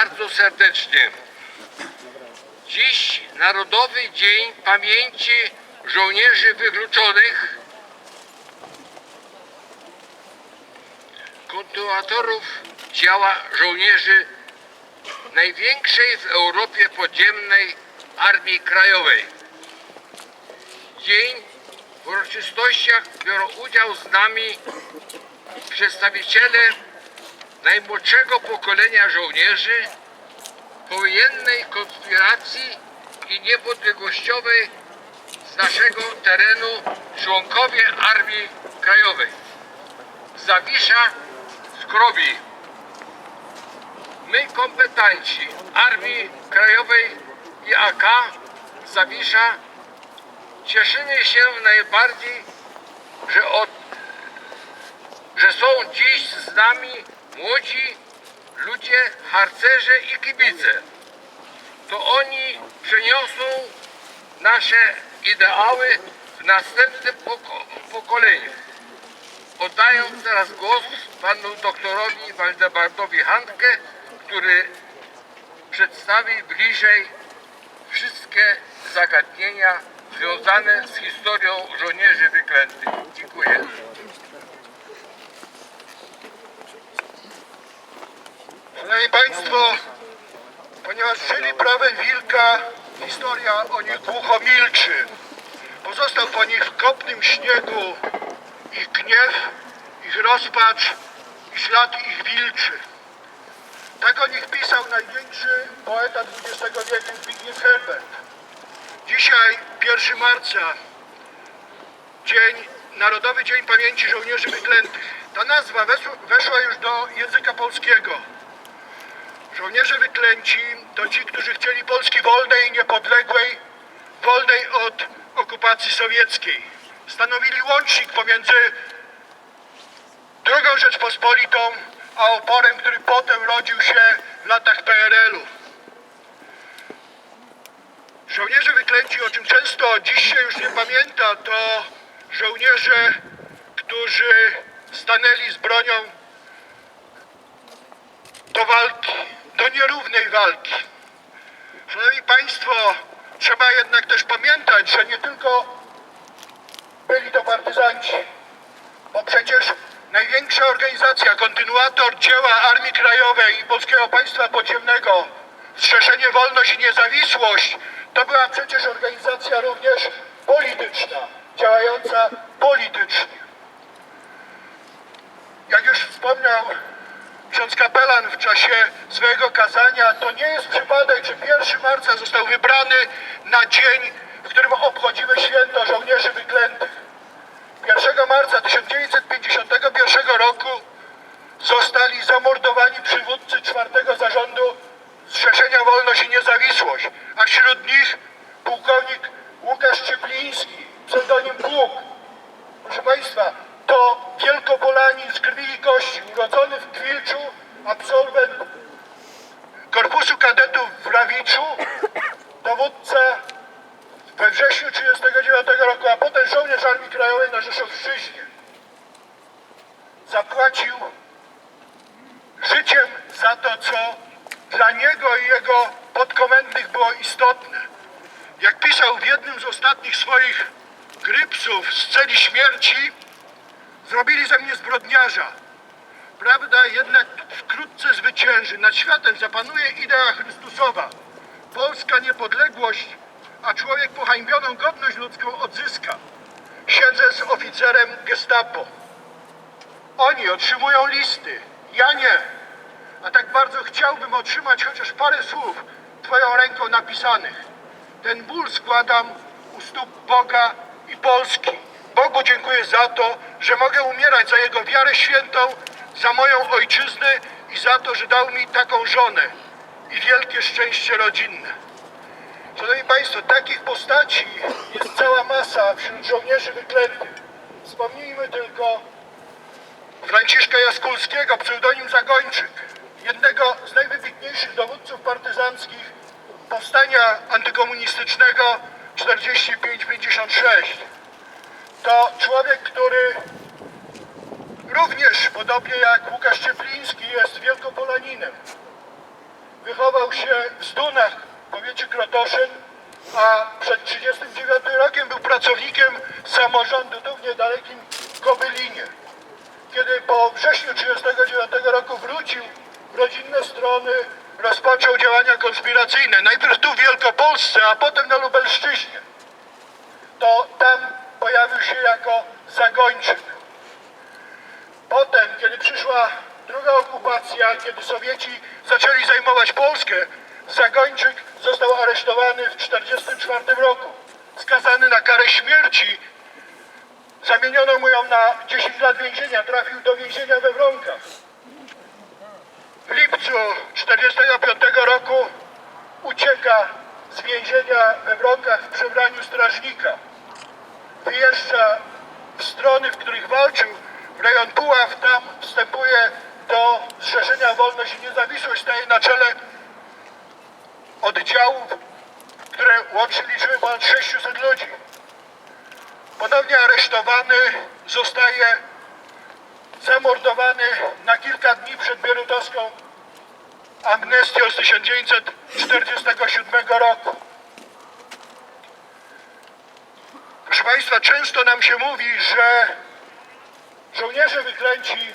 Bardzo serdecznie. Dziś Narodowy Dzień Pamięci Żołnierzy Wykluczonych, kontynuatorów działa żołnierzy największej w Europie podziemnej Armii Krajowej. Dzień w uroczystościach biorą udział z nami przedstawiciele najmłodszego pokolenia żołnierzy powojennej konspiracji i niepodległościowej z naszego terenu członkowie Armii Krajowej. Zawisza Skrobi. My kompetenci Armii Krajowej i AK Zawisza cieszymy się najbardziej, że od że są dziś z nami młodzi ludzie, harcerze i kibice. To oni przeniosą nasze ideały w następnym poko- pokoleniu. Oddając teraz głos panu doktorowi Waldemardowi Handke, który przedstawi bliżej wszystkie zagadnienia związane z historią żołnierzy wyklętych. Dziękuję. Szanowni Państwo, ponieważ żyli prawem wilka, historia o nich głucho milczy. Pozostał po nich w kopnym śniegu ich gniew, ich rozpacz i ślad ich wilczy. Tak o nich pisał największy poeta XX wieku Zbigniew Herbert. Dzisiaj, 1 marca, dzień, Narodowy Dzień Pamięci Żołnierzy Wyklętych. Ta nazwa weszła, już do języka polskiego. Żołnierze wyklęci to ci, którzy chcieli Polski wolnej i niepodległej, wolnej od okupacji sowieckiej. Stanowili łącznik pomiędzy drugą Rzeczpospolitą, a oporem, który potem rodził się w latach PRL-u. Żołnierze wyklęci, o czym często dziś się już nie pamięta, to żołnierze, którzy stanęli z bronią do walki, do nierównej walki. Szanowni Państwo, trzeba jednak też pamiętać, że nie tylko byli to partyzanci, bo przecież największa organizacja, kontynuator dzieła Armii Krajowej i Polskiego Państwa Podziemnego, Zrzeszenie Wolność i Niezawisłość, to była przecież organizacja również polityczna, działająca politycznie. Jak już wspomniał ksiądz kapelan w czasie swojego kazania, to nie jest przypadek, że 1 marca został wybrany na dzień, w którym obchodzimy święto żołnierzy wyklętych. 1 marca 1951 roku zostali zamordowani przywódcy czwartego zarządu Zrzeszenia Wolność i Niezawisłość, a wśród nich pułkownik Łukasz Ciepliński, pseudonim Bóg. Proszę Państwa, to Wielkopolanin z krwi i kości, urodzony w Kwilczu, absolwent Korpusu Kadetów w Rawiczu, dowódca we wrześniu 1939 roku, a potem żołnierz Armii Krajowej na Rzeszowszczyźnie. Zapłacił życiem za to, co dla niego i jego podkomendnych było istotne. Jak pisał w jednym z ostatnich swoich grypsów z celi śmierci, zrobili ze mnie zbrodniarza. Prawda jednak wkrótce zwycięży. Nad światem zapanuje idea Chrystusowa. Polska niepodległość, a człowiek pohańbioną godność ludzką odzyska. Siedzę z oficerem gestapo. Oni otrzymują listy, ja nie. A tak bardzo chciałbym otrzymać chociaż parę słów Twoją ręką napisanych. Ten ból składam u stóp Boga i Polski. Bogu dziękuję za to, że mogę umierać za Jego wiarę świętą, za moją ojczyznę i za to, że dał mi taką żonę i wielkie szczęście rodzinne. Szanowni Państwo, takich postaci jest cała masa wśród żołnierzy wyklętych. Wspomnijmy tylko Franciszka Jaskulskiego, pseudonim Zagończyk, jednego z najwybitniejszych dowódców partyzanckich powstania antykomunistycznego 45-56. To człowiek, który również, podobnie jak Łukasz Ciepliński, jest wielkopolańskim Zdunach w powiecie Krotoszyn, a przed 39 rokiem był pracownikiem samorządu tu w niedalekim Kobylinie. Kiedy po wrześniu 1939 roku wrócił w rodzinne strony, rozpoczął działania konspiracyjne. Najpierw tu w Wielkopolsce, a potem na Lubelszczyźnie. To tam pojawił się jako zagończyk. Potem, kiedy przyszła druga okupacja, kiedy Sowieci zaczęli zajmować Polskę, Zagończyk został aresztowany w 1944 roku. Skazany na karę śmierci, zamieniono mu ją na 10 lat więzienia, trafił do więzienia we Wronkach. W lipcu 1945 roku ucieka z więzienia we Wronkach w przebraniu strażnika wyjeżdża w strony, w których walczył, w rejon Puław, tam wstępuje do Zrzeszenia Wolność i Niezawisłość, staje na czele oddziałów, które łącznie liczyły ponad 600 ludzi. Ponownie aresztowany, zostaje zamordowany na kilka dni przed Bierutowską amnestią z 1947 roku. Proszę Państwa, często nam się mówi, że żołnierze wyklęci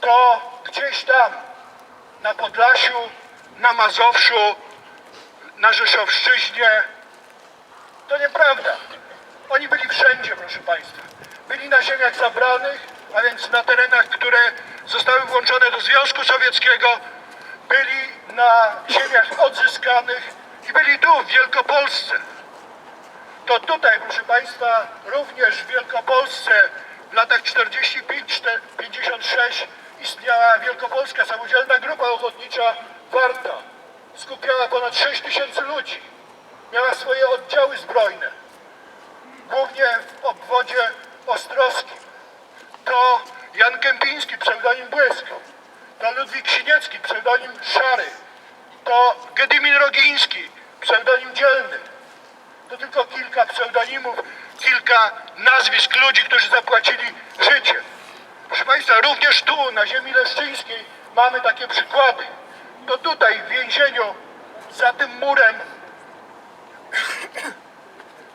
to gdzieś tam na Podlasiu, na Mazowszu, na Rzeszowszczyźnie. To nieprawda. Oni byli wszędzie, proszę Państwa. Byli na ziemiach zabranych, a więc na terenach, które zostały włączone do Związku Sowieckiego, byli na ziemiach odzyskanych i byli tu, w Wielkopolsce to tutaj, proszę Państwa, również w Wielkopolsce w latach 45-56 istniała Wielkopolska Samodzielna Grupa Ochotnicza Warta. Skupiała ponad 6 tysięcy ludzi. Miała swoje oddziały zbrojne, głównie w obwodzie ostrowskim. To Jan Kępiński, pseudonim Błysk. To Ludwik Siniecki, pseudonim Szary. To Gedymin Rogiński, pseudonim Dzielny. To tylko kilka pseudonimów, kilka nazwisk ludzi, którzy zapłacili życie. Proszę Państwa, również tu, na ziemi leszczyńskiej, mamy takie przykłady. To tutaj, w więzieniu, za tym murem,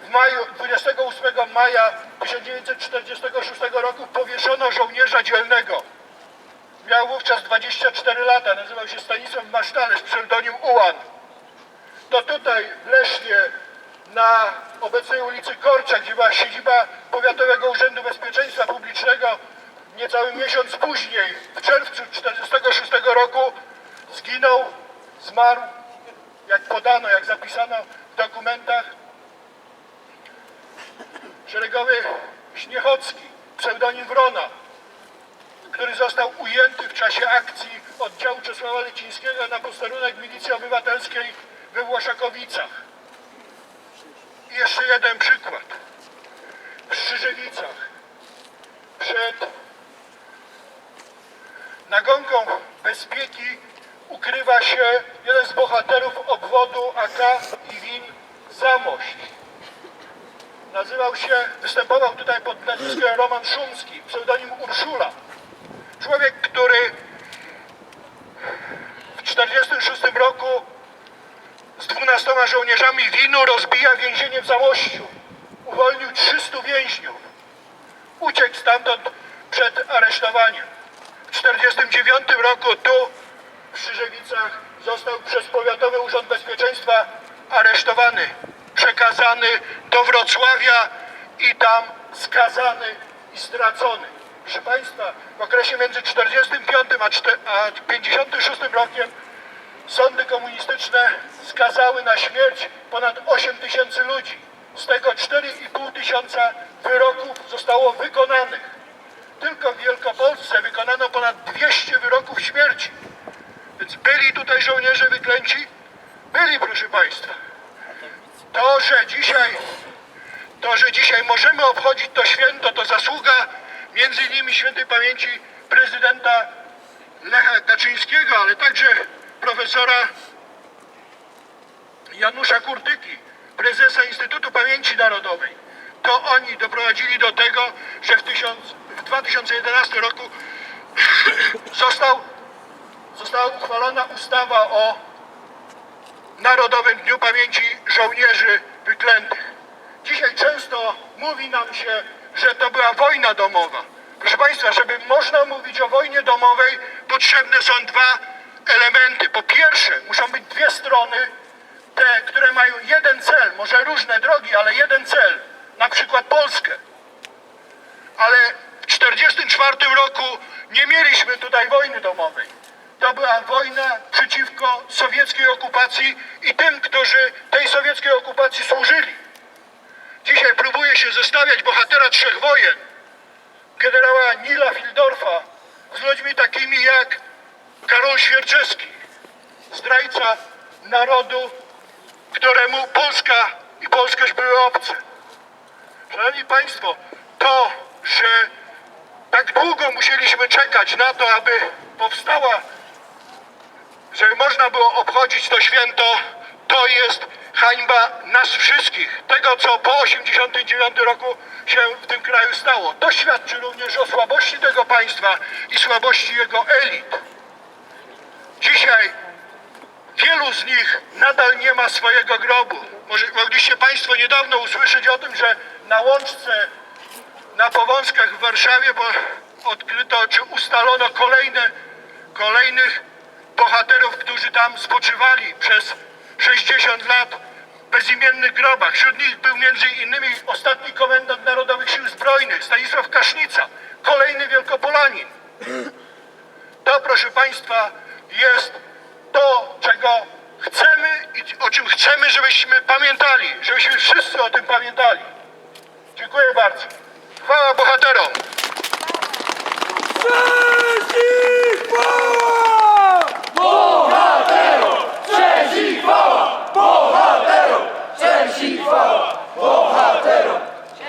w maju, 28 maja 1946 roku powieszono żołnierza dzielnego. Miał wówczas 24 lata, nazywał się Stanisław Masztalerz, pseudonim Ułan to tutaj w Lesznie na obecnej ulicy Korcza, gdzie była siedziba Powiatowego Urzędu Bezpieczeństwa Publicznego, niecały miesiąc później, w czerwcu 1946 roku, zginął, zmarł, jak podano, jak zapisano w dokumentach, szeregowy Śniechocki, pseudonim Wrona, który został ujęty w czasie akcji oddziału Czesława Lecińskiego na posterunek Milicji Obywatelskiej we Włoszakowicach. I jeszcze jeden przykład. W Strzyżewicach przed nagonką bezpieki ukrywa się jeden z bohaterów obwodu AK i WIN Zamość. Nazywał się, występował tutaj pod nazwiskiem Roman Szumski, pseudonim Urszula. Człowiek, który w 1946 roku z 12 żołnierzami winu rozbija więzienie w Zamościu. Uwolnił 300 więźniów. Uciekł stamtąd przed aresztowaniem. W 1949 roku tu w Strzyżewicach został przez Powiatowy Urząd Bezpieczeństwa aresztowany, przekazany do Wrocławia i tam skazany i stracony. Proszę Państwa, w okresie między 45 a 4 a 56 rokiem Sądy komunistyczne skazały na śmierć ponad 8 tysięcy ludzi. Z tego 4,5 tysiąca wyroków zostało wykonanych. Tylko w Wielkopolsce wykonano ponad 200 wyroków śmierci. Więc byli tutaj żołnierze wyklęci? Byli, proszę Państwa. To, że dzisiaj, to, że dzisiaj możemy obchodzić to święto, to zasługa między innymi świętej pamięci prezydenta Lecha Kaczyńskiego, ale także profesora Janusza Kurtyki, prezesa Instytutu Pamięci Narodowej. To oni doprowadzili do tego, że w, tysiąc, w 2011 roku został, została uchwalona ustawa o Narodowym Dniu Pamięci Żołnierzy Wyklętych. Dzisiaj często mówi nam się, że to była wojna domowa. Proszę Państwa, żeby można mówić o wojnie domowej, potrzebne są dwa elementy. Po pierwsze, muszą być dwie strony, te, które mają jeden cel, może różne drogi, ale jeden cel, na przykład Polskę. Ale w 1944 roku nie mieliśmy tutaj wojny domowej. To była wojna przeciwko sowieckiej okupacji i tym, którzy tej sowieckiej okupacji służyli. Dzisiaj próbuje się zestawiać bohatera trzech wojen, generała Nila Fildorfa, z ludźmi takimi jak Karol Świerczewski, zdrajca narodu, któremu Polska i polskość były obce. Szanowni Państwo, to, że tak długo musieliśmy czekać na to, aby powstała, żeby można było obchodzić to święto, to jest hańba nas wszystkich. Tego, co po 89 roku się w tym kraju stało. To świadczy również o słabości tego państwa i słabości jego elit. Dzisiaj Wielu z nich nadal nie ma swojego grobu. Może mogliście Państwo niedawno usłyszeć o tym, że na łączce na Powązkach w Warszawie bo odkryto czy ustalono kolejne, kolejnych bohaterów, którzy tam spoczywali przez 60 lat w bezimiennych grobach. Wśród nich był między innymi ostatni komendant Narodowych Sił Zbrojnych Stanisław Kasznica, kolejny Wielkopolanin. To, proszę Państwa, jest to, czego chcemy i o czym chcemy, żebyśmy pamiętali, żebyśmy wszyscy o tym pamiętali. Dziękuję bardzo. Chwała bohaterom!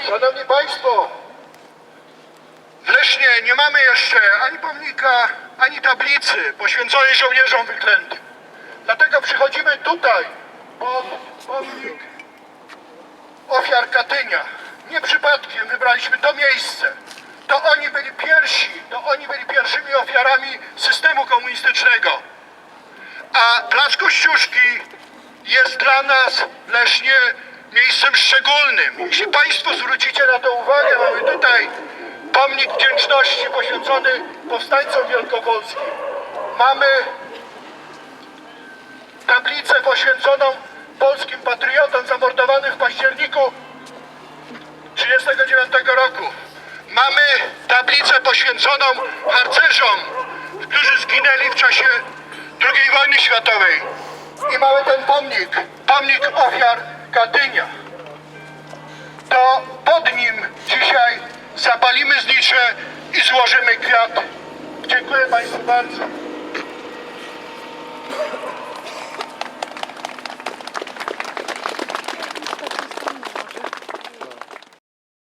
Szanowni Państwo, Lesznie nie mamy jeszcze ani pomnika, ani tablicy poświęconej żołnierzom wyklętym. Dlatego przychodzimy tutaj pod pomnik ofiar Katynia. Nie przypadkiem wybraliśmy to miejsce. To oni byli pierwsi, to oni byli pierwszymi ofiarami systemu komunistycznego. A Plac Kościuszki jest dla nas w miejscem szczególnym. Jeśli Państwo zwrócicie na to uwagę, mamy tutaj pomnik wdzięczności poświęcony powstańcom wielkopolskim. Mamy tablicę poświęconą polskim patriotom zamordowanym w październiku 1939 roku. Mamy tablicę poświęconą harcerzom, którzy zginęli w czasie II wojny światowej. I mamy ten pomnik, pomnik ofiar Katynia. To pod nim dzisiaj zapalimy znicze i złożymy kwiat. Dziękuję Państwu bardzo.